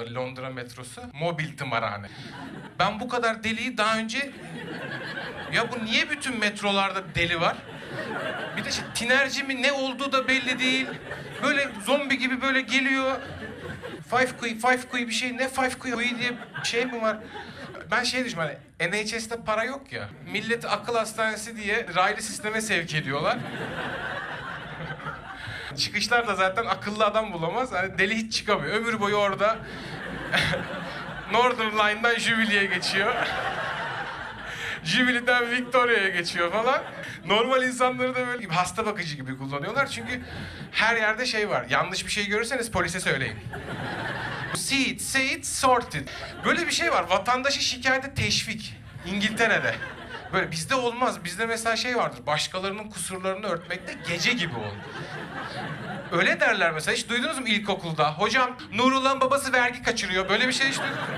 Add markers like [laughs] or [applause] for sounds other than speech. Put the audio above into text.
orada Londra metrosu. Mobil tımarhane. Ben bu kadar deliyi daha önce... Ya bu niye bütün metrolarda deli var? Bir de şey, tinerci mi ne olduğu da belli değil. Böyle zombi gibi böyle geliyor. Five Kui, Five Kui bir şey. Ne Five? Kui diye şey mi var? Ben şey düşünüyorum hani NHS'te para yok ya. Millet akıl hastanesi diye raylı sisteme sevk ediyorlar. Çıkışlar da zaten akıllı adam bulamaz. Hani deli hiç çıkamıyor. Ömür boyu orada [laughs] Northern Line'dan Jubilee'ye geçiyor. [laughs] Jubilee'den Victoria'ya geçiyor falan. Normal insanları da böyle hasta bakıcı gibi kullanıyorlar. Çünkü her yerde şey var. Yanlış bir şey görürseniz polise söyleyin. [laughs] See it, say it, sort it. Böyle bir şey var. Vatandaşı şikayete teşvik. İngiltere'de. Böyle bizde olmaz. Bizde mesela şey vardır. Başkalarının kusurlarını örtmekte gece gibi olur. Öyle derler mesela. Hiç duydunuz mu ilkokulda? Hocam Nurullah'ın babası vergi kaçırıyor. Böyle bir şey hiç duydunuz mu?